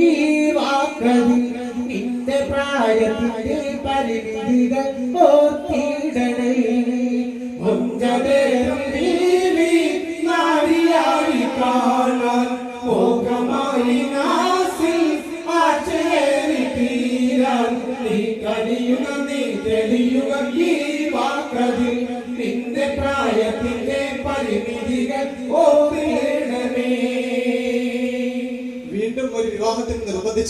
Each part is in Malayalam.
ഈ വാക്കതിൽ നിന്റെ പ്രായത്തിന്റെ പരിമിതികൾ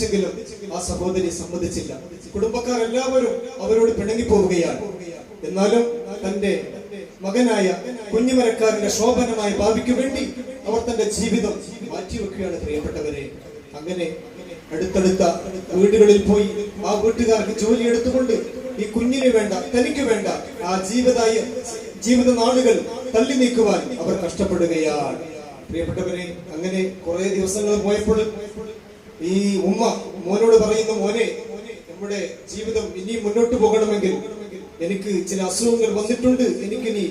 നിർബന്ധിച്ചെങ്കിലും ആ സഹോദരി സമ്മതിച്ചില്ല കുടുംബക്കാർ എല്ലാവരും അവരോട് പിണങ്ങി പോവുകയാണ് എന്നാലും തന്റെ മകനായ കുഞ്ഞുമരക്കാരന്റെ ശോഭനമായ ഭാവിക്ക് വേണ്ടി അവർ തന്റെ ജീവിതം മാറ്റിവെക്കുകയാണ് പ്രിയപ്പെട്ടവരെ. അങ്ങനെ അടുത്തടുത്ത വീടുകളിൽ പോയി ആ വീട്ടുകാർക്ക് ജോലി എടുത്തുകൊണ്ട് ഈ കുഞ്ഞിന് വേണ്ട തനിക്ക് വേണ്ട ആ ജീവിതായ ജീവിത നാളുകൾ തള്ളി നീക്കുവാൻ അവർ കഷ്ടപ്പെടുകയാണ്. പ്രിയപ്പെട്ടവരെ അങ്ങനെ കുറെ ദിവസങ്ങൾ പോയപ്പോൾ ഈ ഉമ്മ മോനോട് പറയുന്ന മോനെ നമ്മുടെ ജീവിതം ഇനിയും മുന്നോട്ട് പോകണമെങ്കിൽ എനിക്ക് ചില അസുഖങ്ങൾ വന്നിട്ടുണ്ട്. എനിക്കിനി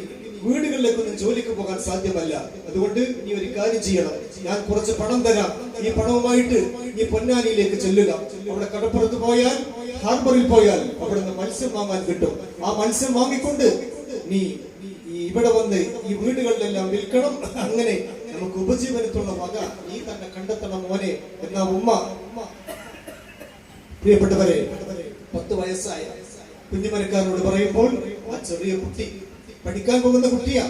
വീടുകളിലേക്കൊന്നും ജോലിക്ക് പോകാൻ സാധ്യമല്ല. അതുകൊണ്ട് നീ ഒരു കാര്യം ചെയ്യണം. ഞാൻ കുറച്ച് പണം തരാം. ഈ പണവുമായിട്ട് നീ പൊന്നാനിയിലേക്ക് ചെല്ലുക. അവിടെ കടപ്പുറത്ത് പോയാൽ ഹാർബറിൽ പോയാൽ അവിടെ നിന്ന് മത്സ്യം വാങ്ങാൻ കിട്ടും. ആ മത്സ്യം വാങ്ങിക്കൊണ്ട് നീ ഇവിടെ വന്ന് ഈ വീടുകളിലെല്ലാം വിൽക്കണം. അങ്ങനെ നമുക്ക് ഉപജീവനത്തുള്ള വക നീ തന്നെ കണ്ടെത്തണം മോനെ എന്ന ഉമ്മ. പ്രിയപ്പെട്ടവരെ പത്ത് വയസ്സായ. കുഞ്ഞുമരക്കാരനോട് പറയുമ്പോൾ ആ ചെറിയ കുട്ടി പഠിക്കാൻ പോകുന്ന കുട്ടിയാ.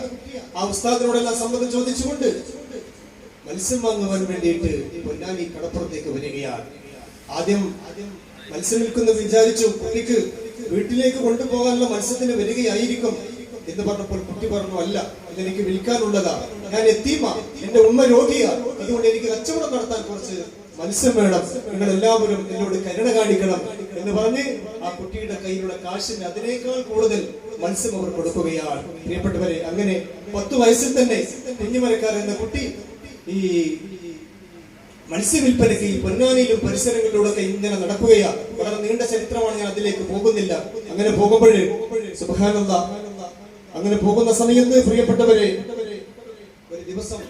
ആ ഉസ്താദിനോടെല്ലാം സമ്മതം ചോദിച്ചുകൊണ്ട് മത്സ്യം വാങ്ങുവാൻ വേണ്ടിയിട്ട് പൊന്നാനി കടപ്പുറത്തേക്ക് വരികയാണ്. ആദ്യം മത്സ്യം വിൽക്കുന്ന വിചാരിച്ചു കുട്ടിക്ക് വീട്ടിലേക്ക് കൊണ്ടുപോകാനുള്ള മത്സ്യത്തിന് വരികയായിരിക്കും എന്ന് പറഞ്ഞപ്പോൾ കുട്ടി പറഞ്ഞു അല്ല ഇതെനിക്ക് വിളിക്കാനുള്ളതാണ്. ഞാൻ എത്തിയുമാ എന്റെ ഉമ്മ രോഗിയാണ്. അതുകൊണ്ട് എനിക്ക് കച്ചവടം നടത്താൻ കുറച്ച് മത്സ്യം വേണം. നിങ്ങൾ എല്ലാവരും എന്നോട് കരുണ കാണിക്കണം എന്ന് പറഞ്ഞ് ആ കുട്ടിയുടെ കയ്യിലുള്ള കാശിന് അതിനേക്കാൾ കൂടുതൽ മത്സ്യം അവർ കൊടുക്കുകയാണ്. പ്രിയപ്പെട്ടവരെ അങ്ങനെ പത്ത് വയസ്സിൽ തന്നെ കുഞ്ഞുമരക്കാർ എന്ന കുട്ടി ഈ മത്സ്യവിൽപ്പനയ്ക്ക് ഈ പൊന്നാനിയിലും പരിസരങ്ങളിലൂടെ ഇങ്ങനെ നടക്കുകയാണ്. വളരെ നീണ്ട ചരിത്രമാണ് ഞാൻ അതിലേക്ക് പോകുന്നില്ല. അങ്ങനെ പോകുമ്പോഴേ സുബാനന്ദ അങ്ങനെ പോകുന്ന സമയത്ത് പ്രിയപ്പെട്ടവരെ ഒരു ദിവസം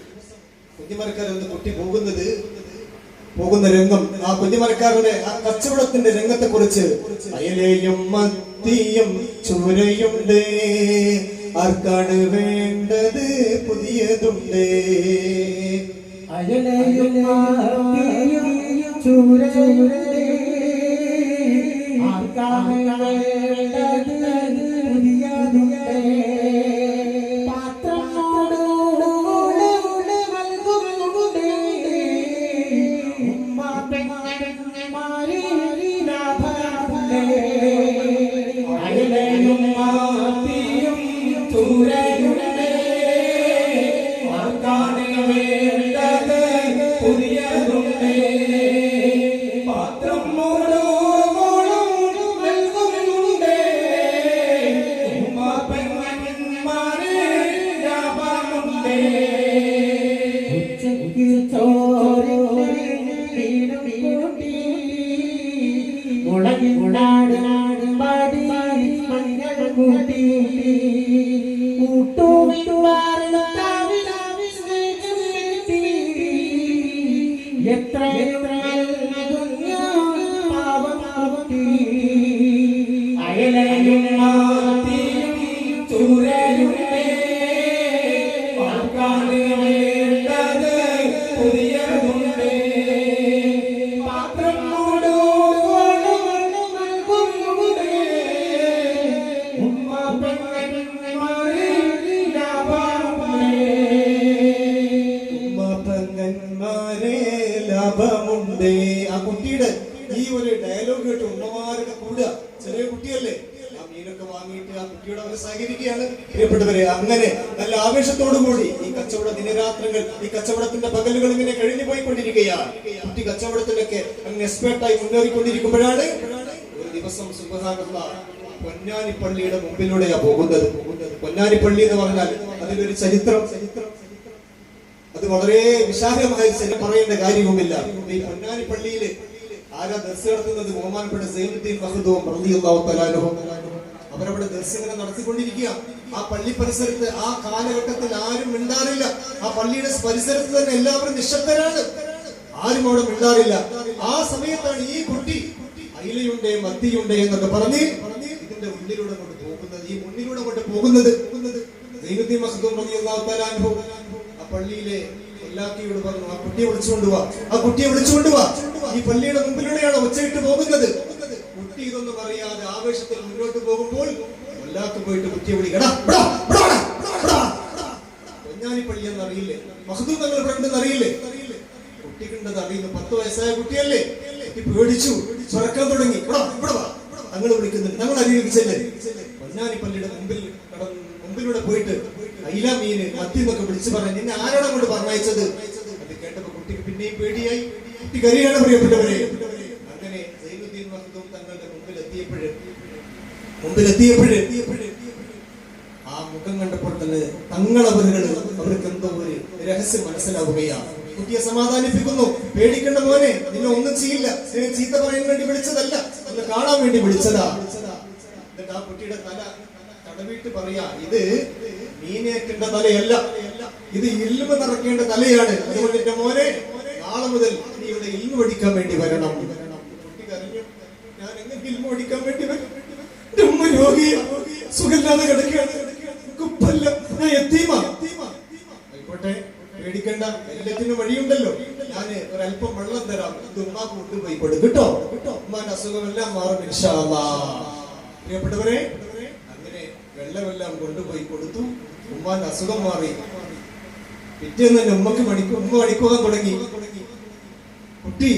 കുഞ്ഞുമരക്കാരൻ ഒന്ന് കുട്ടി പോകുന്നത് പോകുന്ന രംഗം ആ കുഞ്ഞിമരക്കാരുടെ ആ കച്ചവടത്തിന്റെ രംഗത്തെ കുറിച്ച് അയലയും മത്തിയും ചൂരയുണ്ട് ആർക്കാണ് വേണ്ടത് പുതിയതുണ്ട്? അയലയും ചൂരയുണ്ട് ആർക്കാണ് കൂടി ഈ കച്ചവട ദിനരാത്രങ്ങൾ ഈ കച്ചവടത്തിന്റെ പകലുകൾ ഇങ്ങനെ കഴിഞ്ഞു പോയിക്കൊണ്ടിരിക്കുകയാണ് കുട്ടി കച്ചവടത്തിലൊക്കെ അങ്ങനെ എക്സ്പേർട്ടായി മുന്നേറിക്കൊണ്ടിരിക്കുമ്പോഴാണ് ഒരു ദിവസം സുബഹാനുള്ള പൊന്നാനി പള്ളിയുടെ മുമ്പിലൂടെയാ പോകുന്നത്. പൊന്നാനി പള്ളി എന്ന് പറഞ്ഞാൽ അതിലൊരു ചരിത്രം. അത് വളരെ വിശാലമായി പറയേണ്ട കാര്യവുമില്ല. ഈ പൊന്നാനി പള്ളിയിൽ ആരാ ദർശനം നടത്തുന്നത്? ബഹുമാനപ്പെട്ട സൈനുദ്ദീൻ മഹദൂം റളിയല്ലാഹു തആല അൻഹു. അവരവിടെ ദർശനം നടത്തിക്കൊണ്ടിരിക്കുക ആ പള്ളി പരിസരത്ത് ആ കാലഘട്ടത്തിൽ ആരും മിണ്ടാറില്ല. ആ പള്ളിയുടെ പരിസരത്ത് തന്നെ എല്ലാവരും നിശബ്ദരാണ്. ആരും അവിടെ മിണ്ടാറില്ല. ആ സമയത്താണ് ഈ കുട്ടി അയിലയുണ്ട് മത്തിയുണ്ട് എന്നൊക്കെ പറഞ്ഞ് ഇതിന്റെ ഉള്ളിലൂടെ കൊണ്ട് പോകുന്നത് ഈ മുന്നിലൂടെ കൊണ്ട് പോകുന്നത്. ആ പള്ളിയിലെ എല്ലാത്തിയോട് പറഞ്ഞു ആ കുട്ടിയെ വിളിച്ചുകൊണ്ട് വാ. ആ കുട്ടിയെ വിളിച്ചുകൊണ്ട് വാ. ഈ പള്ളിയുടെ മുമ്പിലൂടെയാണ് ഒച്ചയിട്ട് പോകുന്നത്. കുട്ടി ഇതൊന്നും അറിയാതെ ആവേശത്തിൽ മുന്നോട്ട് പോകുമ്പോൾ വല്ലാക്ക് പോയിട്ട് കുത്തിയ വിളി. പൊന്നാനിപ്പള്ളി എന്ന് അറിയില്ലേ മഹദൂർ തങ്ങൾ ഫ്രണ്ട് അറിയില്ലേ? കുട്ടിക്കുണ്ടത് അറിയുന്നു. പത്ത് വയസ്സായ കുട്ടിയല്ലേ? കുട്ടി പേടിച്ചു ചുരക്കാൻ തുടങ്ങി. തങ്ങൾ വിളിക്കുന്നുണ്ട്. ഞങ്ങൾ അനുകരിച്ചല്ലേ പൊന്നാനിപ്പള്ളിയുടെ മുമ്പിൽ മുമ്പിലൂടെ പോയിട്ട് അയില മീന് എന്നൊക്കെ വിളിച്ചു പറഞ്ഞു നിന്നെ ആരോടെ കൊണ്ട് പറഞ്ഞയച്ചത്? അത് കേട്ടപ്പോ കുട്ടിക്ക് പിന്നെയും പേടിയായി. കുട്ടി കരിയാണ് പ്രിയപ്പെട്ടവരെ. അങ്ങനെ സൈനുദ്ദീൻ മഹദൂം തങ്ങളുടെ മുമ്പിൽ എത്തിയപ്പോഴ് മുമ്പിൽ എത്തിയപ്പോഴ് ആ മുഖം കണ്ടപ്പോൾ തന്നെ തങ്ങളവരുകൾ അവർക്ക് എന്തോ ഒരു രഹസ്യം മനസ്സിലാവുകയാണ്. കുട്ടിയെ സമാധാനിപ്പിക്കുന്നു. പേടിക്കേണ്ട മോനെ നിന്നെ ഒന്നും ചെയ്യില്ല. നിന്നെ ചീത്ത പറയാൻ വേണ്ടി വിളിച്ചതല്ല. നിന്നെ കാണാൻ വേണ്ടി വിളിച്ചതാ. എന്നിട്ട് ആ കുട്ടിയുടെ തല തടവിട്ട് പറയാ ഇത് മീനേക്കേണ്ട തലയല്ല. ഇത് ഇൽമ നിറക്കേണ്ട തലയാണ്. അതുകൊണ്ട് എന്റെ മോനെ നാളെ മുതൽ നീ ഇവിടെ ഇൽമ പഠിക്കാൻ വേണ്ടി വരണം കുട്ടി കരഞ്ഞു ഞാൻ എങ്ങനെ ഇൽമ പഠിക്കാൻ വേണ്ടി വരും എന്റെ ഉമ്മ രോഗിയാ സുഖമില്ലാതെ കിടക്കുകയാണ്. ഞാൻ എത്തീമാ ആയിക്കോട്ടെ പേടിക്കണ്ട എല്ലാത്തിനും വഴിയുണ്ടല്ലോ. ഞാൻ ഒരല്പം വെള്ളം തരാം. ഇത് ഉമ്മാക്ക് കൊണ്ടുപോയി കൊടുക്കും കേട്ടോ കേട്ടോ ഉമ്മാന്റെ അസുഖമെല്ലാം മാറും ഇൻഷാ അല്ലാ. പ്രിയപ്പെട്ടവരെ അങ്ങനെ വെള്ളമെല്ലാം കൊണ്ടുപോയി കൊടുത്തു. ഉമ്മാന്റെ അസുഖം മാറി. പിറ്റേന്ന് തന്നെ ഉമ്മക്ക് മണിക്കു ഉമ്മ മണിക്കുവാൻ തുടങ്ങി. കുട്ടി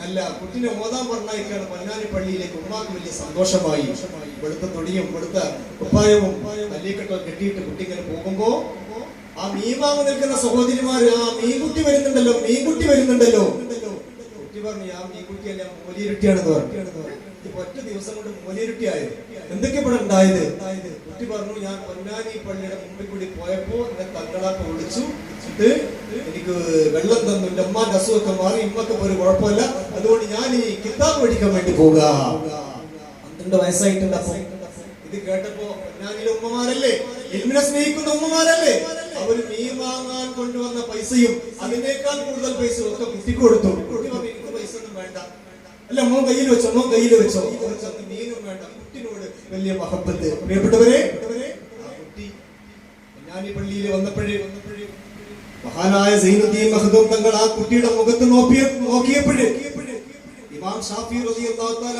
നല്ല കുട്ടിനെ ഓതാൻ പറഞ്ഞയക്കാണ് പൊന്നാനി പള്ളിയിലേക്ക് ഉമ്മാക്ക് വലിയ സന്തോഷമായി. വെളുത്ത തൊടിയും വെളുത്ത കുപ്പായവും അല്ലേക്കെട്ടോ കെട്ടിയിട്ട് കുട്ടി ഇങ്ങനെ പോകുമ്പോ ആ മീമാവ് നിൽക്കുന്ന സഹോദരിമാര് ആ മീൻകുട്ടി വരുന്നുണ്ടല്ലോ മീൻകുട്ടി വരുന്നുണ്ടല്ലോ. കുട്ടി പറഞ്ഞു ആ മീൻകുട്ടി അല്ല മൂലിയിരുട്ടിയാണെന്ന് പറഞ്ഞു. ഒറ്റ ദിവസം കൊണ്ട് മൂലിയിരുട്ടിയായത് എന്തൊക്കെ ഇവിടെ ഉണ്ടായത്? കുട്ടി പറഞ്ഞു ഞാൻ പൊന്നാനി പള്ളിയുടെ മുമ്പിൽ കൂടി പോയപ്പോ എന്നെ തങ്ങളാക്ക വിളിച്ചു. എനിക്ക് വെള്ളം തന്നു എന്റെ അമ്മാന്റെ അസുഖമൊക്കെ മാറി ഇമ്മക്ക് ഒരു കുഴപ്പമില്ല. അതുകൊണ്ട് ഞാൻ ഈ കിതാബ് പഠിക്കാൻ വേണ്ടി പോകുക പന്ത്രണ്ട് വയസ്സായിട്ടുണ്ട് അപ്പൊ. ഇത് കേട്ടപ്പോ ഞാനിലെ ഉമ്മമാരല്ലേ? ഇൽമിനെ സ്നേഹിക്കുന്ന ഉമ്മമാരല്ലേ? അവർ മീൻ വാങ്ങാൻ കൊണ്ടുവന്ന പൈസയും അതിനേക്കാൾ കൂടുതൽ പൈസ ഒക്കെ കുട്ടിക്ക് കൊടുത്തു എനിക്ക് പൈസ ഒന്നും വേണ്ട. അല്ല അമ്മ കയ്യിൽ വെച്ചോ? അമ്മ കയ്യിൽ വെച്ചോ? മീനും വേണ്ട. കുട്ടിനോട് വലിയ മഹബത്ത്. പ്രിയപ്പെട്ടവരെ കുട്ടി ഈ പള്ളിയിൽ വന്നപ്പോഴേ മഹാനായ സൈനുദ്ദീൻ മഹദൂം തങ്ങൾ ആ കുട്ടിയുടെ മുഖത്ത് നോക്കിയ നോക്കിയപ്പോഴേ ഇമാം ഷാഫി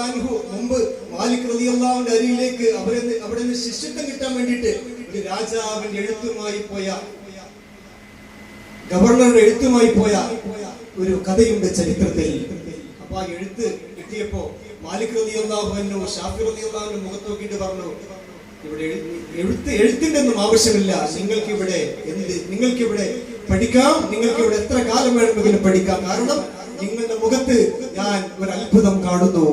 അൻഹു മുമ്പ് മാലിക് റളിയല്ലാഹുവിന്റെ അരിയിലേക്ക് അവരെ അവിടെ നിന്ന് ശിഷ്യത്വം കിട്ടാൻ വേണ്ടിട്ട് ഒരു രാജാവിന്റെ എഴുത്തുമായി പോയ ഗവർണറുടെ എഴുത്തുമായി പോയ ഒരു കഥയുണ്ട് ചരിത്രത്തിൽ. അപ്പൊ ആ എഴുത്ത് കിട്ടിയപ്പോ മാലിക് റളിയല്ലാഹു അൻഹു ഷാഫി റളിയല്ലാഹുവിന്റെ മുഖത്ത് നോക്കിയിട്ട് പറഞ്ഞു ഇവിടെ എഴുത്ത് എഴുത്തിന്റെ ഒന്നും ആവശ്യമില്ല. നിങ്ങൾക്കിവിടെ എന്ത് നിങ്ങൾക്ക് ഇവിടെ പഠിക്കാം. നിങ്ങൾക്ക് ഇവിടെ എത്ര കാലം വേണമെങ്കിലും പഠിക്കാം. കാരണം നിങ്ങളുടെ മുഖത്ത് ഞാൻ ഒരു അത്ഭുതം കാണുന്നു.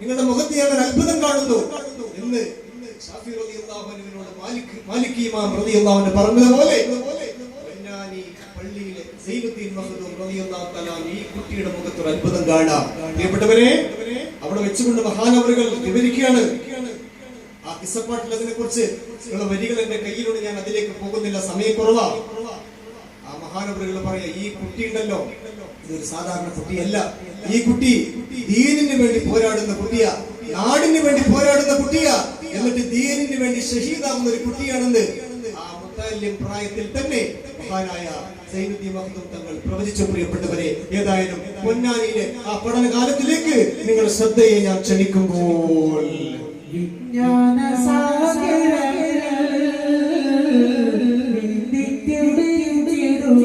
നിങ്ങളുടെ മുഖത്ത് ഞാൻ ഒരു അത്ഭുതം കാണുന്നു. എന്ന് പറഞ്ഞതുപോലെ പള്ളിയിലെ കുട്ടിയുടെ അത്ഭുതം അവിടെ വെച്ചുകൊണ്ട് മഹാനവറുകൾ വിവരിക്കുകയാണ്. ആ കിസപ്പാട്ടിൽ അതിനെ കുറിച്ച് വരികൾ എന്റെ കയ്യിലൂടെ ഞാൻ അതിലേക്ക് പോകുന്നില്ല. സമയക്കുറവാ ആ മഹാനവറുകൾ പറയാ ഈ കുട്ടി ഉണ്ടല്ലോ. ഇതൊരു സാധാരണ കുട്ടിയല്ല. ഈ കുട്ടി ദീനിന് വേണ്ടി പോരാടുന്ന കുട്ടിയാ. നാടിന് വേണ്ടി പോരാടുന്ന കുട്ടിയാ. എന്നിട്ട് ദീനിന് വേണ്ടി ഷഹീദാവുന്ന ഒരു കുട്ടിയാണെന്ന് ആ മുത്താലിം പ്രായത്തിൽ തന്നെ മഹാനായ സൈനുദ്ദീൻ മഹദൂം തങ്ങൾ പ്രവചിച്ചു. പ്രിയപ്പെട്ടവരെ ഏതായാലും പൊന്നാനിയിലെ ആ പഠനകാലത്തിലേക്ക് നിങ്ങൾ ശ്രദ്ധയെ ഞാൻ ക്ഷണിക്കുമ്പോൾ വിജ്ഞാന വേദന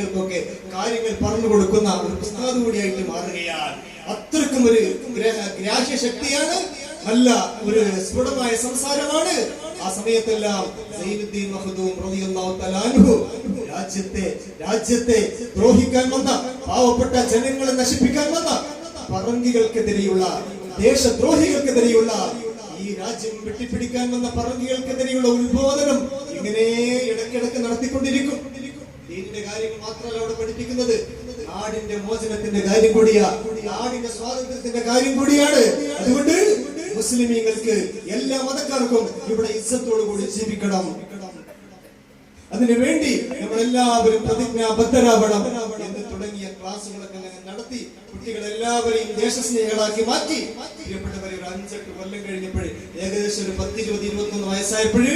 കുട്ടികൾക്കൊക്കെ കാര്യങ്ങൾ പറഞ്ഞു കൊടുക്കുന്ന ഒരു പുസ്തകം കൂടിയായിട്ട് മാറുകയാണ്. അത്രക്കും ഒരു ഗ്ര- ഗ്രാഹ്യ ശക്തിയാണ് നല്ല ഒരു സ്ഫുടമായ സംസാരമാണ്. ആ സമയത്തെല്ലാം രാജ്യത്തെ രാജ്യത്തെ ദ്രോഹിക്കാൻ വന്ന പാവപ്പെട്ട ജനങ്ങളെ നശിപ്പിക്കാൻ വന്ന പറങ്കികൾക്കെതിരെയുള്ള ദേശദ്രോഹികൾക്കെതിരെയുള്ള ഈ രാജ്യം വെട്ടിപ്പിടിക്കാൻ വന്ന പറങ്കികൾക്കെതിരെയുള്ള ഉത്ബോധനം ഇങ്ങനെ ഇടക്കിടക്ക് നടത്തിക്കൊണ്ടിരിക്കും. കാര്യങ്ങൾ മാത്രമല്ല അവിടെ പഠിപ്പിക്കുന്നത്. നാടിന്റെ മോചനത്തിന്റെ കാര്യം കൂടിയാ. നാടിന്റെ സ്വാതന്ത്ര്യത്തിന്റെ കാര്യം കൂടിയാണ്. അതുകൊണ്ട് മുസ്ലിമീങ്ങൾക്ക് എല്ലാ മതക്കാർക്കും ഇവിടെ ഇസ്സത്തോടു കൂടി ജീവിക്കണം. അതിനു വേണ്ടി നമ്മളെല്ലാവരും പ്രതിജ്ഞാബദ്ധരാവണം എന്ന് തുടങ്ങിയ ക്ലാസ്സുകളൊക്കെ നടത്തി കുട്ടികളെല്ലാവരെയും ദേശസ്നേഹികളാക്കി മാറ്റി. പ്രിയപ്പെട്ടവരെ ഒരു അഞ്ചെട്ട് കൊല്ലം കഴിഞ്ഞപ്പോഴേ ഏകദേശം ഒരു പത്ത് ഇരുപത് ഇരുപത്തൊന്ന് വയസ്സായപ്പോഴ്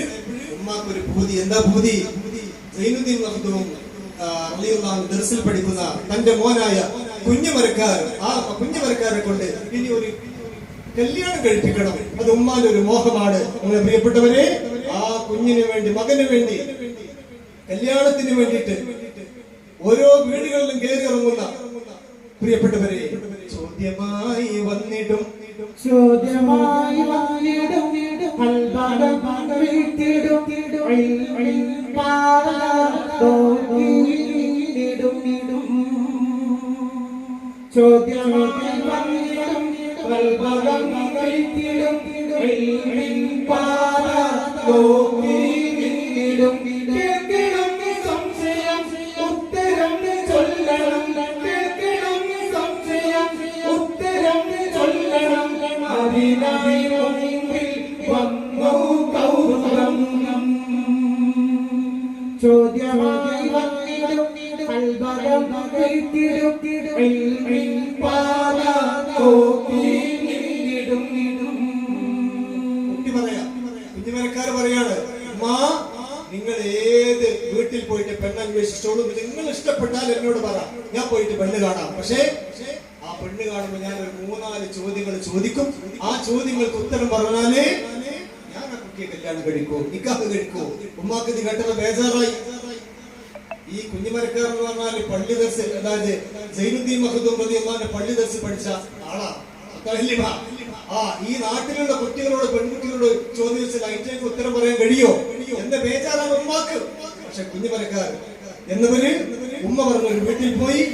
ഉമ്മാക്കൊരു ഭൂതി എന്താ ഭൂതി സൈനുദ്ദീൻ മഹദൂം ദർസിൽ പഠിക്കുന്ന തന്റെ മോനായ കുഞ്ഞുമരക്കാർ ആ കുഞ്ഞുമരക്കാരെ കൊണ്ട് ഇനി ഒരു കല്യാണം കഴിപ്പിക്കണം. അത് ഉമ്മാന്റെ ഒരു മോഹമാണ്. നിങ്ങളെ പ്രിയപ്പെട്ടവരെ ആ കുഞ്ഞിന് വേണ്ടി മകന് വേണ്ടി കല്യാണത്തിന് വേണ്ടിയിട്ട് ഓരോ വീടുകളിലും കയറി ഇറങ്ങുന്ന പ്രിയപ്പെട്ടവരെ ചോദ്യമായി വന്നിടും. ചോദ്യമായി വന്നിടും. വീട്ടിടും. ചോദ്യമായി വന്നിടും അൽബകം വീട്ടിടും ഇൽമിൻ ചോദ്യമായി വന്നിടും ഇൽമിൻ പാല നോക്കിയിടും കുട്ടി പറയാ കുഞ്ഞുമരക്കാർ പറയാണ് മാ നിങ്ങൾ ഏത് വീട്ടിൽ പോയിട്ട് പെണ്ണന്വേഷിച്ചോളൂ നിങ്ങൾ ഇഷ്ടപ്പെട്ടാൽ എന്നോട് പറ ഞാൻ പോയിട്ട് പെണ്ണ് കാണാം പക്ഷേ ആ പെണ്ണ് കാണുമ്പോൾ ഞാൻ ഒരു മൂന്നാൽ ചോദ്യങ്ങൾ ചോദിക്കും. ആ ചോദ്യങ്ങൾക്ക് ഉത്തരം പറഞ്ഞാലേ കല്യാണം കഴിക്കൂ നിക്കാഹ് കഴിക്കൂ. ഉമ്മാക്ക് ഇത് കേട്ടത് ബേജാറായി. ഈ കുഞ്ഞുമരക്കാർ എന്ന് പറഞ്ഞാൽ പള്ളി ദർസ് അതായത് ജൈനുദ്ദീൻ മഹദൂം പ്രതി എന്നാന്റെ പള്ളി ദർശി പഠിച്ച ആളാ. ആ ഈ നാട്ടിലുള്ള കുട്ടികളോട് പെൺകുട്ടികളോട് ചോദിച്ച ലൈറ്റേക്ക് ഉത്തരം പറയാൻ കഴിയോ? എന്റെ ബേജാറാണ് ഉമ്മാക്ക്? പക്ഷെ കുഞ്ഞുമരക്കാർ എന്നവര് ഉമ്മ പറഞ്ഞ ഒരു വീട്ടിൽ പോയി.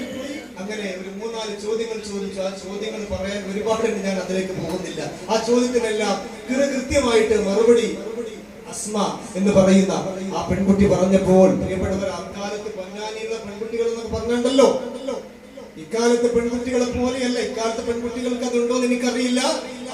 അങ്ങനെ ഒരു മൂന്നാൽ ചോദ്യങ്ങൾ ചോദിച്ചു. ആ ചോദ്യങ്ങൾ പറയാൻ ഒരുപാടുണ്ട് ഞാൻ അതിലേക്ക് പോകുന്നില്ല. ആ ചോദ്യത്തിനെല്ലാം കൃത്യമായിട്ട് മറുപടി അസ്മ എന്ന് പറയുന്ന ആ പെൺകുട്ടി പറഞ്ഞപ്പോൾ പ്രിയപ്പെട്ടവർ അക്കാലത്ത് പൊന്നാനിയുള്ള പെൺകുട്ടികൾ എന്നൊക്കെ പറഞ്ഞുണ്ടല്ലോ ഇക്കാലത്തെ പെൺകുട്ടികളെ പോലെയല്ല ഇക്കാലത്തെ പെൺകുട്ടികൾക്ക് അതുണ്ടോ എന്ന് എനിക്കറിയില്ല.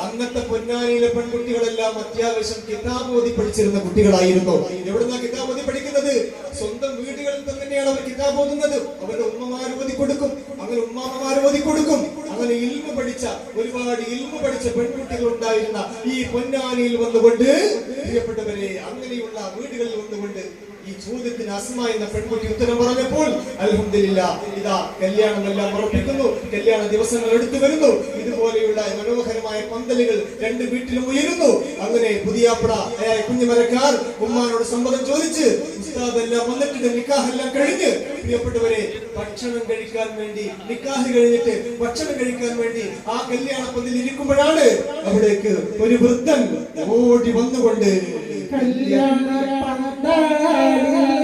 അന്നത്തെ പൊന്നാനിയിലെ പെൺകുട്ടികളെല്ലാം അത്യാവശ്യം കിതാബ് ഓതി പഠിച്ചിരുന്ന കുട്ടികളായിരുന്നു. എവിടുന്ന കിതാബ് ഓതി പഠിക്കുന്നത്? സ്വന്തം വീടുകളിൽ തന്നെയാണ് അവർ കിതാബ് ഓതുന്നത്. അവരുടെ ഉമ്മമാർ കൊടുക്കും അങ്ങനെ ഉമ്മാമ്മമാർ കൊടുക്കും. അങ്ങനെ ഇൽമ പഠിച്ച ഒരുപാട് ഇൽമ പഠിച്ച പെൺകുട്ടികൾ ഉണ്ടായിരുന്ന ഈ പൊന്നാനിയിൽ വന്നുകൊണ്ട് പ്രിയപ്പെട്ടവരെ അങ്ങനെയുള്ള വീടുകളിൽ വന്നുകൊണ്ട് ഈ ചോദ്യത്തിന് അസ്മ എന്ന പെൺകുട്ടി ഉത്തരം പറഞ്ഞപ്പോൾ അലഹമില്ല ഇതാ കല്യാണമെല്ലാം ഉറപ്പിക്കുന്നു കല്യാണ ദിവസങ്ങൾ എടുത്തു വരുന്നു ഇതുപോലെയുള്ള മനോഹരമായ പന്തലുകൾ രണ്ട് വീട്ടിലും ഉയരുന്നു. അങ്ങനെ പുതിയാപ്പട കുഞ്ഞുമരക്കാർ ഉമ്മാനോട് സമ്മതം ചോദിച്ച് ഉസ്താദ് എല്ലാം നിക്കാഹെല്ലാം കഴിഞ്ഞ്. പ്രിയപ്പെട്ടവരെ ഭക്ഷണം കഴിക്കാൻ വേണ്ടി നിക്കാഹ് കഴിഞ്ഞിട്ട് ഭക്ഷണം കഴിക്കാൻ വേണ്ടി ആ കല്യാണ പന്തലിൽ ഇരിക്കുമ്പോഴാണ് അവിടേക്ക് ഒരു വൃദ്ധൻ ഓടി വന്നുകൊണ്ട് കല്യാണ പന്തലിൽ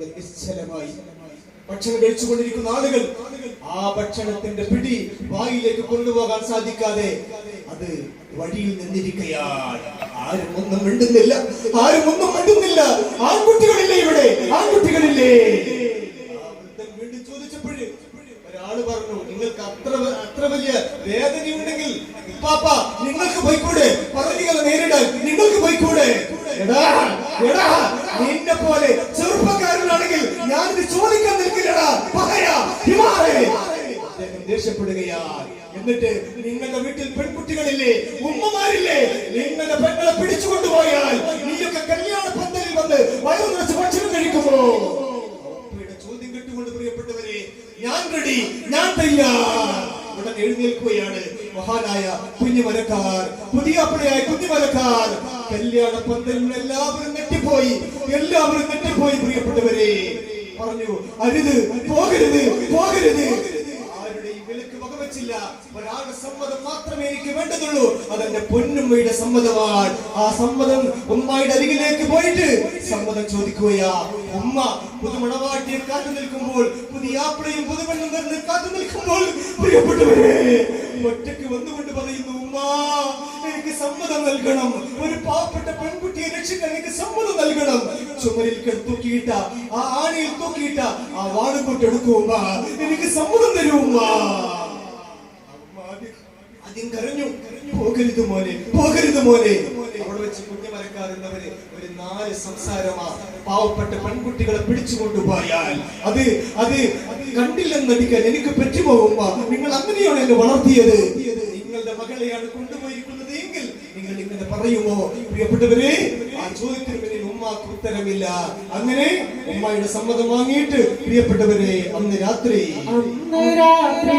പന്തൽ നിശ്ചലമായി. ഭക്ഷണം കഴിച്ചുകൊണ്ടിരിക്കുന്ന ആളുകൾ ആ ഭക്ഷണത്തിന്റെ പിടി വായിലേക്ക് കൊണ്ടുപോകാൻ സാധിക്കാതെ അത് വഴിയിൽ നിന്നിരിക്കയാണ് ആരും ഒന്നും മിണ്ടുന്നില്ല ആരും ഒന്നും മിണ്ടുന്നില്ല. ആൺകുട്ടികളില്ലേ ഇവിടെ? ആൺകുട്ടികളില്ലേ? വീണ്ടും ചോദിച്ചപ്പോഴ് ഒരാൾ പറഞ്ഞു നിങ്ങൾക്ക് അത്ര അത്ര വലിയ വേദനയുണ്ടെങ്കിൽ പാപ്പ നിങ്ങൾക്ക് പോയിക്കൂടെ? പറഞ്ഞുകളെ നേരിടാൻ നിങ്ങൾക്ക് പോയിക്കൂടെ? എടാ എടാ പോലെ ചെറുപ്പക്കാരനാണെങ്കിൽ ഞാനിത് ചോദിക്കാൻ നിൽക്കില്ലടാ പറയാ ഹിമാലയ. എന്നിട്ട് നിങ്ങളുടെ വീട്ടിൽ പെൺകുട്ടികളില്ലേ? ഉമ്മമാരില്ലേ? നിങ്ങളുടെ പെണ്ണുകളെ പിടിച്ചു കൊണ്ടുപോയാൽ നീയൊക്കെ കല്യാണ പന്തലിൽ വന്ന് വയറു നിറച്ച് ഭക്ഷണം കഴിക്കുമോ? ചോദ്യം കിട്ടുകൊണ്ട് പ്രിയപ്പെട്ടവരെ ഞാൻ റെഡി ഞാൻ തയ്യാർ. ഉടൻ എഴുന്നേൽക്കുകയാണ് മഹാനായ കുഞ്ഞുമരക്കാർ പുതിയ അപ്പടയായ കുഞ്ഞുമരക്കാർ കല്യാണ പന്തലിൽ എല്ലാവരും നെട്ടിപ്പോയി എല്ലാവരും നെട്ടിപ്പോയി പ്രിയപ്പെട്ടവരെ. പറഞ്ഞു. അരുത്. പോകരുത്. പോകരുത്. വകവച്ചില്ല ഒരാളുടെ സമ്മതം മാത്രമേ എനിക്ക് വേണ്ടതുള്ളൂ. അതെന്റെ പൊന്നുമ്മയുടെ സമ്മതമാണ്. ആ സമ്മതം ഉമ്മയുടെ അരികിലേക്ക് പോയിട്ട് സമ്മതം ചോദിക്കുകയാ. ഉമ്മ പുതുമണവാട്ടിയെ കാത്തു നിൽക്കുമ്പോൾ പുതിയ ആപ്പിളയും പുതുമണ്ണും തന്നെ കാത്തു നിൽക്കുമ്പോൾ പ്രിയപ്പെട്ടവരെ ഒറ്റയ്ക്ക് വന്നുകൊണ്ട് പറയുന്നു ഉമ്മ എനിക്ക് സമ്മതം നൽകണം. ഒരു പാവപ്പെട്ട പെൺകുട്ടിയെ രക്ഷിക്കാൻ എനിക്ക് സമ്മതം നൽകണം. ചുമരിൽ തൂക്കിയിട്ട ആ ആണിയിൽ തൂക്കിയിട്ട ആ ഉമ്മ എനിക്ക് സമ്മതം തരുമ്മ ആദ്യം പോകരുത് മോനെ പോകരുത് മോനെ. അവിടെ വെച്ച് കുഞ്ഞമരക്കാരെന്നവര് ഒരു നാല് സംസാരമാ പാവപ്പെട്ട പെൺകുട്ടികളെ പിടിച്ചു കൊണ്ടുപോയാൽ അത് അത് കണ്ടില്ലെന്നടിക്കാൻ എനിക്ക് പറ്റുമോ നിങ്ങൾ അങ്ങനെയാണ് എന്നെ വളർത്തിയത്. നിങ്ങളുടെ മകളെയാണ് കൊണ്ടുപോയിരിക്കുന്നത് എങ്കിൽ നിങ്ങൾ ഇങ്ങനെ പറയുമോ? പ്രിയപ്പെട്ടവരെ ആ ചോദ്യത്തിന് പിന്നിൽ ഉമ്മാക്ക് ഉത്തരമില്ല. അങ്ങനെ ഉമ്മയുടെ സമ്മതം വാങ്ങിയിട്ട് പ്രിയപ്പെട്ടവരെ അന്ന് രാത്രി അന്ന് രാത്രി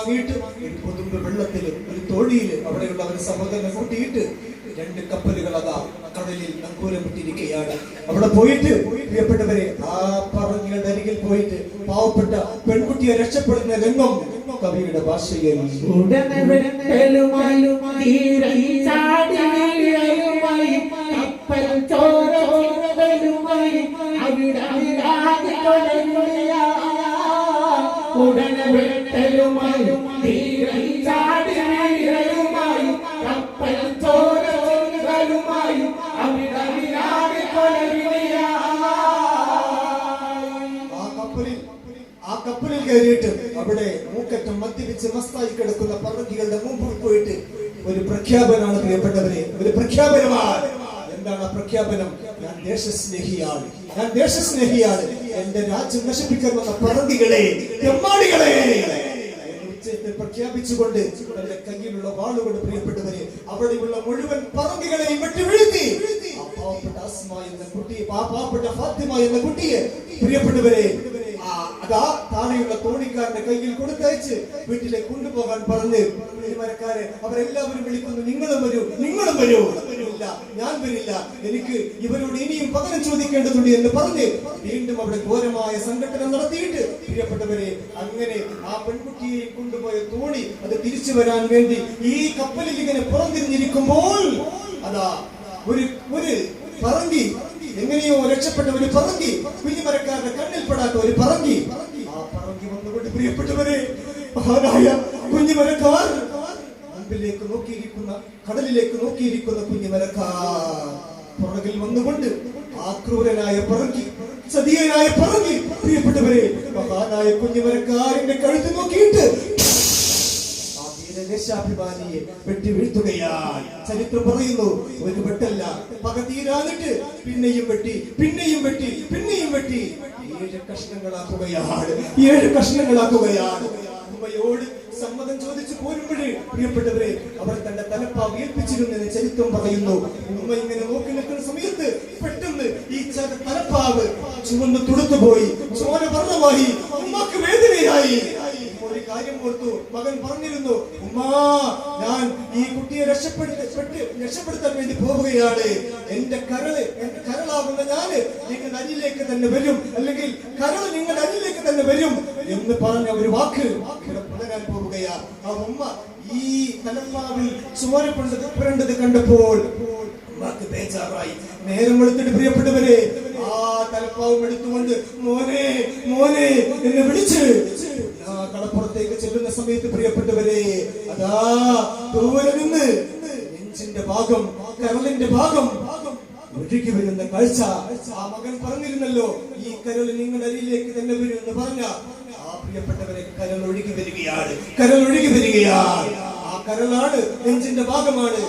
വാങ്ങിയിട്ട് ഒരു പൊതുമ്പ് വെള്ളത്തിൽ ഒരു തോണിയിൽ അവിടെയുള്ള ഒരു സഹോദരനെ കൂട്ടിയിട്ട് രണ്ട് കപ്പലുകൾ അതാ കടലിൽ നങ്കൂരമിട്ടിരിക്കുകയാണ് അവിടെ പോയിട്ട് പ്രിയപ്പെട്ടവരെ ആ പറഞ്ഞുകളുടെ അരികിൽ പോയിട്ട് പാവപ്പെട്ട പെൺകുട്ടിയെ രക്ഷപ്പെടുന്ന രംഗം കവിയുടെ ഭാഷയിൽ. വെട്ടലുമായി തീരം ചാടി വീഴലുമായി കപ്പൽ അവിടെ അവിടാതെ ആ കപ്പലിൽ ആ കപ്പലിൽ കയറിയിട്ട് അവിടെ മൂക്കറ്റം മദ്യപിച്ച് മസ്തായി കിടക്കുന്ന പറങ്കികളുടെ മുമ്പിൽ പോയിട്ട് ഒരു പ്രഖ്യാപനമാണ് പ്രിയപ്പെട്ടവരെ ഒരു പ്രഖ്യാപനമാണ്. എന്താണ് ആ പ്രഖ്യാപനം? ഞാൻ ദേശസ്നേഹിയാണ്. ഞാൻ ദേശസ്നേഹിയാണ്. എന്റെ രാജ്യം നശിപ്പിക്കുന്ന പ്രതികളെ തെമ്മാടികളെ. പ്രഖ്യാപിച്ചുകൊണ്ട് തന്റെ കയ്യിലുള്ള വാളുകൊണ്ട് പ്രിയപ്പെട്ടവരെ അവിടെയുള്ള മുഴുവൻ പറമ്പുകളെയും വെട്ടി വീഴ്ത്തി. പാവപ്പെട്ട അസ്മ എന്ന കുട്ടിയെ പാവപ്പെട്ട ഫാത്തിമ എന്ന കുട്ടിയെ പ്രിയപ്പെട്ടവരെ ആ അതാ താഴെയുള്ള തോണിക്കാരന്റെ കയ്യിൽ കൊടുത്തയച്ച് വീട്ടിലേക്ക് കൊണ്ടുപോകാൻ പറഞ്ഞ് മരക്കാരെ അവരെല്ലാവരും വിളിക്കുന്നു നിങ്ങളും വരൂ നിങ്ങളും വരൂ. വരില്ല ഞാൻ വരില്ല. എനിക്ക് ഇവരോട് ഇനിയും പകരം ചോദിക്കേണ്ടതുണ്ട് എന്ന് പറഞ്ഞ് വീണ്ടും അവിടെ ഘോരമായ സംഘടന നടത്തിയിട്ട് പ്രിയപ്പെട്ടവരെ അങ്ങനെ ആ പെൺകുട്ടിയെ കൊണ്ടുപോയ തോണി അത് തിരിച്ചു വരാൻ വേണ്ടി ഈ കപ്പലിൽ ഇങ്ങനെ പുറംതിരിഞ്ഞിരിക്കുമ്പോൾ അതാ ഒരു ഒരു പറങ്കി എങ്ങനെയോ രക്ഷപ്പെട്ട ഒരു പറങ്കി കുഞ്ഞുമരക്കാരുടെ കണ്ണിൽപ്പെടാത്ത ഒരു പറങ്കി. ആ പറങ്കി വന്നുകൊണ്ട് പ്രിയപ്പെട്ടവരെ മഹാനായ കുഞ്ഞുമരക്കാർ മുമ്പിലേക്ക് നോക്കിയിരിക്കുന്ന കടലിലേക്ക് നോക്കിയിരിക്കുന്ന കുഞ്ഞുമരക്കാർ. പുറകിൽ വന്നുകൊണ്ട് ആക്രൂരനായ ക്രൂരനായ പറങ്കി സതീയനായ പറങ്കി പ്രിയപ്പെട്ടവരെ മഹാനായ കുഞ്ഞുമരക്കാരന്റെ കഴുത്ത് നോക്കിയിട്ട് ആ വീരദേശാഭിമാനിയെ വെട്ടി വീഴ്ത്തുകയാൽ ചരിത്രം പറയുന്നു ഒരു വെട്ടല്ല പക തീരാനിട്ട് പിന്നെയും വെട്ടി പിന്നെയും വെട്ടി പിന്നെയും വെട്ടി. ഏഴ് കഷ്ണങ്ങളാക്കുകയാണ് ഏഴ് കഷ്ണങ്ങളാക്കുകയാണ് ഉമ്മയോട് സമ്മതം ചോദിച്ചു പോരുമ്പോഴേ പ്രിയപ്പെട്ടവരെ അവർ തന്റെ തലപ്പാവ് ഏൽപ്പിച്ചിരുന്നെന്ന് ചരിത്രം പറയുന്നു. ഉമ്മ ഇങ്ങനെ നോക്കി നിൽക്കുന്ന സമയത്ത് പെട്ടെന്ന് ഈ തലപ്പാവ് ചുവന്ന് തുടുത്തുപോയി ചോര വർണമായി ഉമ്മക്ക് വേദനയായി. കാര്യം ഓർത്തു. മകൻ പറഞ്ഞിരുന്നു ഉമ്മാ ഞാൻ ഈ കുട്ടിയെ രക്ഷപ്പെടുത്തി രക്ഷപ്പെടുത്താൻ വേണ്ടി പോവുകയാണ് എന്റെ കരൾ എന്റെ കരളാകുന്ന ഞാൻ നിങ്ങളുടെ അരിയിലേക്ക് തന്നെ വരും. അല്ലെങ്കിൽ കരൾ നിങ്ങളുടെ അരിയിലേക്ക് തന്നെ വരും. എന്ന് പറഞ്ഞ ഒരു വാക്ക് പുലരാൻ പോവുകയാ. ആ ഉമ്മ ഈ തലപ്പാവിൽ സുമാരപ്പെടുന്നത് പുരണ്ടത് കണ്ടപ്പോൾ നേരം വെളുത്തിട്ട് പ്രിയപ്പെട്ടവരെ ആ തലപ്പാവും എടുത്തുകൊണ്ട് മോനെ മോനെ എന്നെ വിളിച്ച്. കടപ്പുറത്തേക്ക് ചെല്ലുന്ന സമയത്ത് പ്രിയപ്പെട്ടവരെ അതാ ദൂരെ നിന്ന് നെഞ്ചിന്റെ ഭാഗം കരളിന്റെ ഭാഗം ഒഴുകി വരുന്ന കാഴ്ച. ആ മകൻ പറഞ്ഞിരുന്നല്ലോ ഈ കരൾ നിങ്ങളുടെ അരിയിലേക്ക് തന്നെ വരും എന്ന് പറഞ്ഞ. ആ പ്രിയപ്പെട്ടവരെ കരൾ ഒഴുകി വരികയാണ് കരൾ ഒഴുകി വരികയാണ്. ആ കരളാണ് നെഞ്ചിന്റെ ഭാഗമാണ്.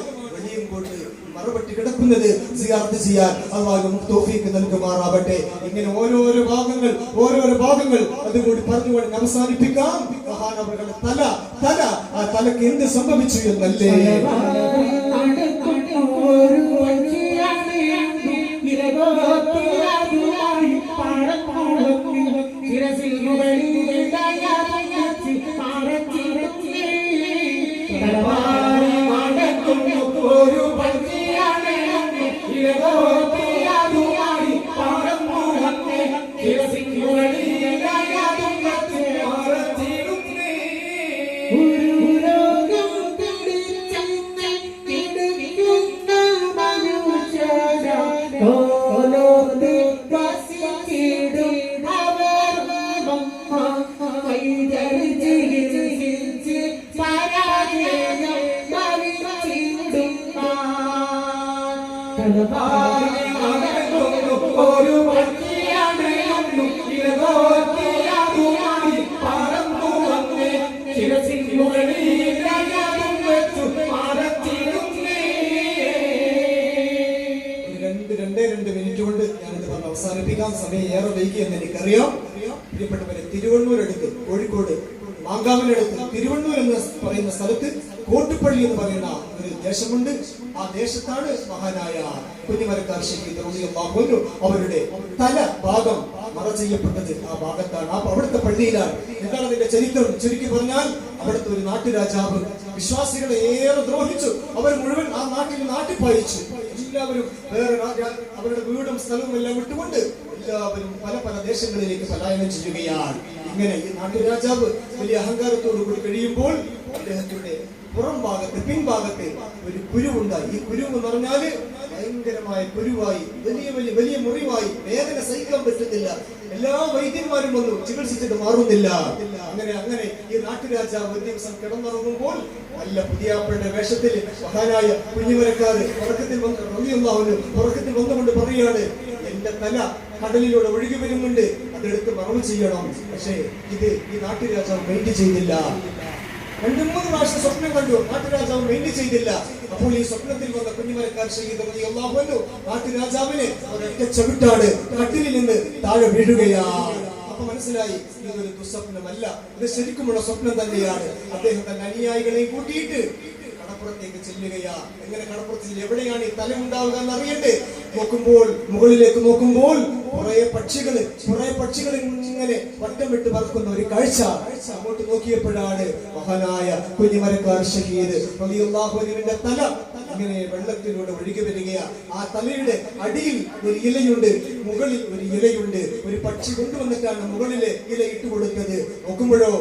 മറുപടി കിടക്കുന്നത് സിയാർത്ത് ചെയ്യാൻ അള്ളാഹു തോഫീക്ക് നൽകുമാറാവട്ടെ. ഇങ്ങനെ ഓരോരോ ഭാഗങ്ങൾ ഓരോരോ ഭാഗങ്ങൾ അതുകൂടി പറഞ്ഞുകൊണ്ട് അവസാനിപ്പിക്കാം. മഹാനവരുടെ തല തല ആ തലക്ക് എന്ത് സംഭവിച്ചു എന്നല്ലേ? ഒരു ആ അവിടുത്തെ പള്ളിയിലാണ്. എന്താണ് അതിന്റെ ചരിത്രം? ചുരുക്കി പറഞ്ഞാൽ അവിടുത്തെ ഒരു നാട്ടുരാജാവ് വിശ്വാസികളെ ഏറെ ദ്രോഹിച്ചു. അവർ മുഴുവൻ ആ നാട്ടിൽ നാട്ടിപ്പായിച്ചു എല്ലാവരും വേറെ അവരുടെ വീടും സ്ഥലവും എല്ലാം വിട്ടുകൊണ്ട് എല്ലാവരും പല പല ദേശങ്ങളിലേക്ക് പലായനം ചെയ്യുകയാണ്. ഇങ്ങനെ ഈ നാട്ടുരാജാവ് വലിയ അഹങ്കാരത്തോടു കൂടി കഴിയുമ്പോൾ അദ്ദേഹത്തിന്റെ പുറം ഭാഗത്ത് പിൻഭാഗത്ത് ഒരു കുരുവുണ്ടായി. ഈ കുരുവെന്ന് പറഞ്ഞാൽ ഭയങ്കരമായ പൊരുവായി വലിയ വലിയ വലിയ മുറിവായി വേദന സഹിക്കാൻ പറ്റുന്നില്ല എല്ലാ വൈദ്യന്മാരും വന്നു ചികിത്സിച്ചിട്ട് മാറുന്നില്ല. അങ്ങനെ അങ്ങനെ ഈ നാട്ടുരാജാവ് ഒരു ദിവസം കിടന്നുറങ്ങുമ്പോൾ നല്ല പുതിയാപ്പയുടെ വേഷത്തിൽ മഹാനായ കുഞ്ഞുമരക്കാര് ഉറക്കത്തിൽ വന്ന് ഉറക്കത്തിൽ വന്നുകൊണ്ട് പറയാണ് എന്റെ തല കടലിലൂടെ ഒഴുകി വരുന്നുണ്ട് അതെടുത്ത് മറവ് ചെയ്യണം. പക്ഷേ ഇത് ഈ നാട്ടുരാജാവ് വെയിറ്റ് ചെയ്തില്ല. രണ്ടു മൂന്ന് പ്രാവശ്യം സ്വപ്നം കണ്ടു. നാട്ടുരാജാവ് മെയിന്റ് ചെയ്തില്ല. അപ്പോൾ ഈ സ്വപ്നത്തിൽ വന്ന കുഞ്ഞുമരക്കാർ അള്ളാഹുവല്ലോ നാട്ടുരാജാവിനെ ഒരൊറ്റ ചവിട്ടാണ് കട്ടിലിൽ നിന്ന് താഴെ വീഴുകയാണ്. മനസ്സിലായി ഇതൊരു ദുസ്വപ്നമല്ല. ഇത് ശരിക്കുമുള്ള സ്വപ്നം തന്നെയാണ്. അദ്ദേഹം തന്റെ അനുയായികളെയും കൂട്ടിയിട്ട് കടപ്പുറത്തേക്ക് ചെല്ലുകയാ എങ്ങനെ കടപ്പുറത്തിൽ എവിടെയാണ് ഈ തലമുണ്ടാവുക എന്ന് അറിയണ്ടേ നോക്കുമ്പോൾ മുകളിലേക്ക് നോക്കുമ്പോൾ കുറെ പക്ഷികൾ കുറെ പക്ഷികൾ ഇങ്ങനെ വട്ടം വിട്ട് പറക്കുന്ന ഒരു കാഴ്ച. അങ്ങോട്ട് നോക്കിയപ്പോഴാണ് മഹാനായ കുഞ്ഞിമരക്കാർ ഷഹീദ് വലിയുള്ളാഹുവിന്റെ തല ഇങ്ങനെ വെള്ളത്തിലൂടെ ഒഴുകി വരികയാ. ആ തലയുടെ അടിയിൽ ഒരു ഇലയുണ്ട് മുകളിൽ ഒരു ഇലയുണ്ട്. ഒരു പക്ഷി കൊണ്ടുവന്നിട്ടാണ് മുകളിലെ ഇല ഇട്ട് കൊടുത്തത് നോക്കുമ്പോഴോ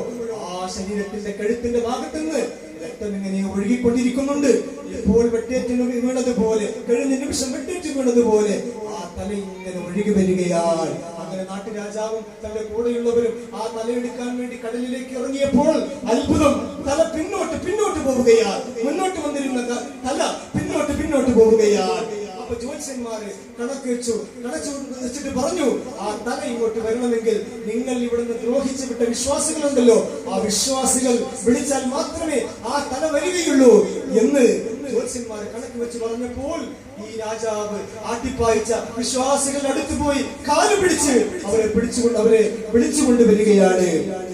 ആ ശരീരത്തിന്റെ കഴുത്തിന്റെ ഭാഗത്തുനിന്ന് രക്തം ഇങ്ങനെ ഒഴുകിക്കൊണ്ടിരിക്കുന്നുണ്ട്. ഇപ്പോൾ വെട്ടേറ്റ് വീണതുപോലെ കഴിഞ്ഞ നിമിഷം വെട്ടേറ്റ് വീണതുപോലെ ആ തല ഇങ്ങനെ ഒഴുകി വരികയാൽ അങ്ങനെ നാട്ടുരാജാവും തന്റെ കൂടെയുള്ളവരും ആ തലയെടുക്കാൻ വേണ്ടി കടലിലേക്ക് ഇറങ്ങിയപ്പോൾ അത്ഭുതം. തല പിന്നോട്ട് പിന്നോട്ട് പോവുകയാൽ മുന്നോട്ട് വന്നിരുന്ന തല പിന്നോട്ട് പിന്നോട്ട് പോവുകയാണ് അപ്പൊ ജ്യോത്സ്യന്മാര് കണക്ക് വെച്ചു കണച്ചു വെച്ചിട്ട് പറഞ്ഞു ആ തല ഇങ്ങോട്ട് വരണമെങ്കിൽ നിങ്ങൾ ഇവിടുന്ന് ദ്രോഹിച്ചു വിട്ട വിശ്വാസികളുണ്ടല്ലോ. ആ വിശ്വാസികൾ വിളിച്ചാൽ മാത്രമേ ആ തല വരികയുള്ളൂ എന്ന് ജ്യോത്സ്യന്മാരെ കണക്ക് വെച്ച് പറഞ്ഞപ്പോൾ ഈ രാജാവ് ആട്ടിപ്പായിച്ച വിശ്വാസികളുടെ അടുത്ത് പോയി കാലു പിടിച്ച് അവരെ പിടിച്ചുകൊണ്ട് അവരെ വിളിച്ചുകൊണ്ട് വരികയാണ്.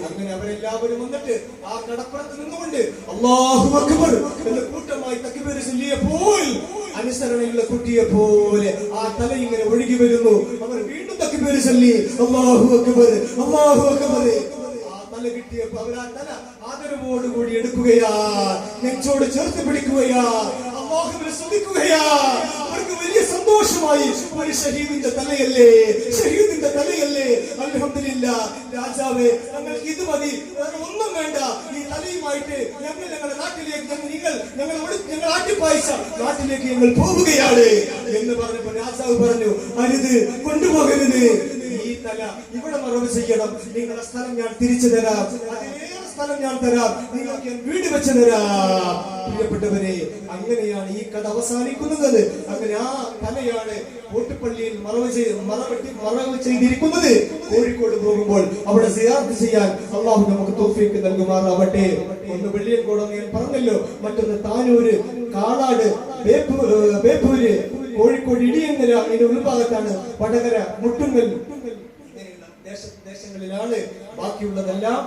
അങ്ങനെ അവരെല്ലാവരും വന്നിട്ട് ആ കടപ്പുറത്ത് നിന്നുകൊണ്ട് അള്ളാഹു അക്ബർ എന്ന് കൂട്ടമായി തക്കിപ്പേര് ചൊല്ലിയപ്പോൾ അനുസരണയുള്ള കുട്ടിയെ പോലെ ആ തല ഇങ്ങനെ ഒഴുകി വരുന്നു. അവർ വീണ്ടും തക്കിബേര് ചൊല്ലി അള്ളാഹു അക്ബർ അക്ബർ. തല എടുക്കുകയാ നെഞ്ചോട് ചേർത്ത് പിടിക്കുകയാ അമ്മാഹുവിനെ ശ്രദ്ധിക്കുകയാ അവർക്ക് വലിയ സന്തോഷമായി ഒരു ഷഹീദിന്റെ തലയല്ലേ? ഷഹീദിന്റെ തലയല്ലേ? അൽഹംദുലില്ലാ രാജാവേ ഞങ്ങൾക്ക് ഇത് മതി. ഒന്നും വേണ്ട. ഈ തലയുമായിട്ട് ഞങ്ങൾ ഞങ്ങളുടെ നാട്ടിലേക്ക് ഞങ്ങൾ നിങ്ങൾ ഞങ്ങൾ ഞങ്ങൾ ആട്ടിപ്പായിച്ച നാട്ടിലേക്ക് ഞങ്ങൾ പോവുകയാണ് എന്ന് പറഞ്ഞപ്പോ രാജാവ് പറഞ്ഞു അരുത് കൊണ്ടുപോകരുത്. ഈ തല ഇവിടെ മറവ് ചെയ്യണം. നിങ്ങളുടെ സ്ഥലം ഞാൻ തിരിച്ചു തരാം. അതിലേറെ സ്ഥലം ഞാൻ തരാം. നിങ്ങൾക്ക് ഞാൻ വീട് വെച്ച് തരാം. പ്രിയപ്പെട്ടവരെ അങ്ങനെയാണ് ഈ കഥ അവസാനിക്കുന്നത്. അങ്ങനെ ആ കലയാണ് കോട്ടുപള്ളിയിൽ മറവ് ചെയ്ത് മറവെട്ടി മറവ് ചെയ്തിരിക്കുന്നത്. കോഴിക്കോട് പോകുമ്പോൾ അവിടെ സിയാർത്ത് ചെയ്യാൻ അള്ളാഹു നമുക്ക് തോഫിക്ക് നൽകുമാറാവട്ടെ. ഒന്ന് വെള്ളിയങ്കോടം ഞാൻ പറഞ്ഞല്ലോ. മറ്റൊന്ന് താനൂര് കാളാട് ബേപ്പൂര് കോഴിക്കോട് ഇടിയങ്ങര ഇതിന്റെ ഉൾഭാഗത്താണ് വടകര മുട്ടുങ്ങൽ ദേശങ്ങളിലാണ് ബാക്കിയുള്ളതെല്ലാം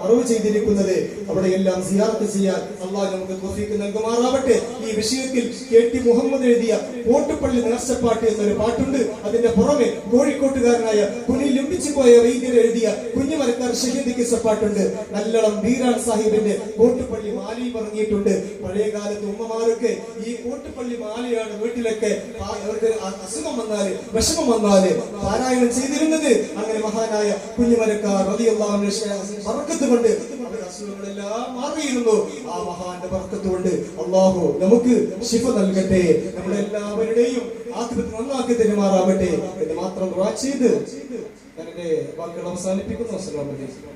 മറവ് ചെയ്തിരിക്കുന്നത്. അവിടെയെല്ലാം സിയാർത്ത് ചെയ്യാൻ അള്ളാഹ് നമുക്ക് തോഫീക്ക് നൽകുമാറാവട്ടെ. ഈ വിഷയത്തിൽ കെ ടി മുഹമ്മദ് എഴുതിയ കോട്ടുപള്ളി നേർച്ചപ്പാട്ട് എന്നൊരു പാട്ടുണ്ട്. അതിന്റെ പുറമെ കോഴിക്കോട്ടുകാരനായ കുനി ലുംബിച്ചു പോയ വൈദ്യർ എഴുതിയ കുഞ്ഞുമരക്കാർ ഷഹീദിക്ക് സപ്പാട്ടുണ്ട് നല്ലളം ബീരാൻ സാഹിബിന്റെ കോട്ടുപള്ളി മാലി പറഞ്ഞിട്ടുണ്ട്. പഴയ കാലത്ത് ഉമ്മമാരൊക്കെ ഈ കോട്ടുപള്ളി മാലയാണ് വീട്ടിലൊക്കെ അവർക്ക് അസുഖം വന്നാൽ വിഷമം വന്നാൽ പാരായണം ചെയ്തിരുന്നത്. അങ്ങനെ മഹാനായ കുഞ്ഞുമരക്കാർ ബർക്കത്ത് കൊണ്ട് അസുഖങ്ങളെല്ലാം മാറിയിരുന്നു. ആ മഹാന്റെ ബർക്കത്ത് കൊണ്ട് അള്ളാഹു നമുക്ക് ശിഫ നൽകട്ടെ. നമ്മളെല്ലാവരുടെയും എല്ലാവരുടെയും ആത്മത്തെ നന്നാക്കി തെരുമാറാവട്ടെ എന്ന് മാത്രം ചെയ്ത് ഞാൻ വാക്കുകൾ അവസാനിപ്പിക്കുന്നു. അസ്സലാമു അലൈക്കും.